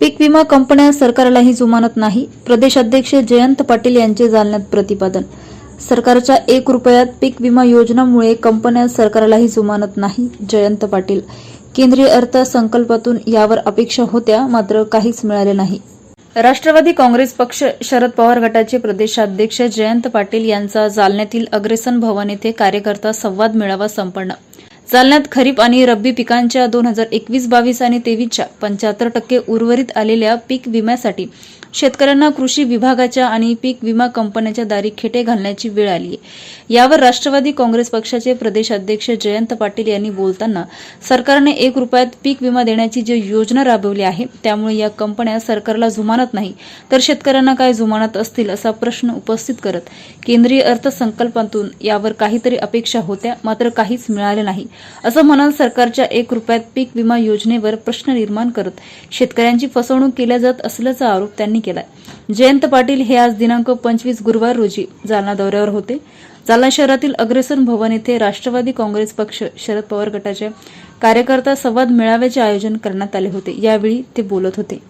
पीक विमा कंपन्या सरकारलाही जुमानत नाही. प्रदेशाध्यक्ष जयंत पाटील यांचे जालन्यात प्रतिपादन. सरकारच्या एक रुपयात पीक विमा योजनामुळे कंपन्या सरकारलाही जुमानत नाही जयंत पाटील. केंद्रीय अर्थसंकल्पातून यावर अपेक्षा होत्या मात्र काहीच मिळाले नाही. राष्ट्रवादी काँग्रेस पक्ष शरद पवार गटाचे प्रदेशाध्यक्ष जयंत पाटील यांचा जालन्यातील अग्रेसन भवन येथे कार्यकर्ता संवाद मेळावा संपन्न जालन्यात खरीप आणि रब्बी पिकांच्या दोन हजार एकवीस बावीस आणि तेवीसच्या पंच्याहत्तर टक्के उर्वरित आलेल्या पीक विम्यासाठी शेतकऱ्यांना कृषी विभागाच्या आणि पीक विमा कंपन्यांच्या दारी खेटे घालण्याची वेळ आली आहे यावर राष्ट्रवादी काँग्रेस पक्षाचे प्रदेशाध्यक्ष जयंत पाटील यांनी बोलताना सरकारने एक रुपयात पीक विमा देण्याची जी योजना राबवली आहे त्यामुळे या कंपन्या सरकारला जुमानत नाही तर शेतकऱ्यांना काय जुमानत असतील असा प्रश्न उपस्थित करत केंद्रीय अर्थसंकल्पातून यावर काहीतरी अपेक्षा होत्या मात्र काहीच मिळाले नाही. असं म्हणत सरकारच्या एक रुपयात पीक विमा योजनेवर प्रश्न निर्माण करत शेतकऱ्यांची फसवणूक केल्या जात असल्याचा आरोप त्यांनी केलाय. जयंत पाटील हे आज दिनांक पंचवीस गुरुवार रोजी जालना दौऱ्यावर होते. जालना शहरातील अग्रसन भवन येथे राष्ट्रवादी काँग्रेस पक्ष शरद पवार गटाचे कार्यकर्ता संवाद मेळाव्याचे आयोजन करण्यात आले होते. यावेळी ते बोलत होते.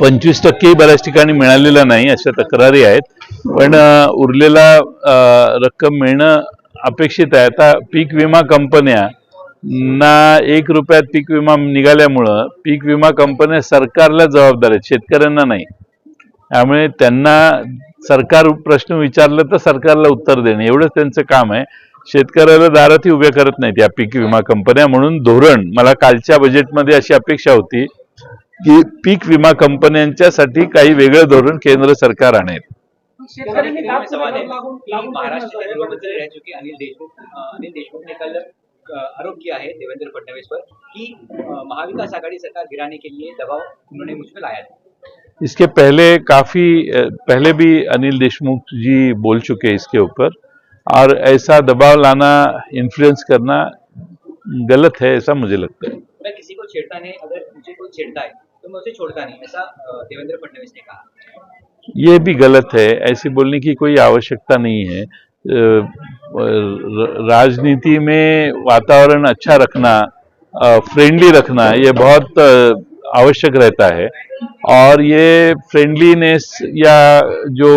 पंचवीस टक्के बऱ्याच ठिकाणी मिळालेला नाही अशा तक्रारी आहेत. पण उरलेला रक्कम मिळणं अपेक्षित आहे. आता पीक विमा कंपन्या ना एक रुपयात पीक विमा निघाल्यामुळं पीक विमा कंपन्या सरकारला जबाबदार आहेत शेतकऱ्यांना नाही. त्यामुळे त्यांना सरकार प्रश्न विचारलं तर सरकारला उत्तर देणे एवढंच त्यांचं काम आहे. शेतकऱ्याला दारातही उभ्या करत नाहीत या पीक विमा कंपन्या. म्हणून धोरण मला कालच्या बजेटमध्ये अशी अपेक्षा होती की पीक विमा कंपन्यांच्यासाठी काही वेगळं धोरण केंद्र सरकार आणेल. शेतकऱ्यांनी आरोप किया है देवेंद्र फडणवीस पर कि महाविकास आघाड़ी सरकार गिराने के लिए दबाव उन्होंने मुझ पर लाया था इसके पहले काफ़ी पहले भी अनिल देशमुख जी बोल चुके हैं इसके ऊपर और ऐसा दबाव लाना इन्फ्लुएंस करना गलत है ऐसा मुझे लगता है। मैं किसी को छेड़ता नहीं अगर मुझे कोई छेड़ता है तो मैं उसे छोड़ता नहीं ऐसा देवेंद्र फडणवीस ने कहा। ये भी गलत है ऐसे बोलने की कोई आवश्यकता नहीं है। राजनीति में वातावरण अच्छा रखना फ्रेंडली रखना, ये बहुत आवश्यक रहता है। और ये फ्रेंडलीनेस या जो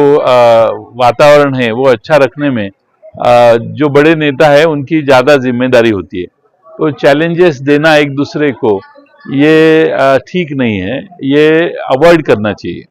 वातावरण है, वो अच्छा रखने में जो बड़े नेता है, उनकी ज़्यादा ज़िम्मेदारी होती है। तो चैलेंजेस देना एक दूसरे को, ये ठीक नहीं है। ये अवॉइड करना चाहिए।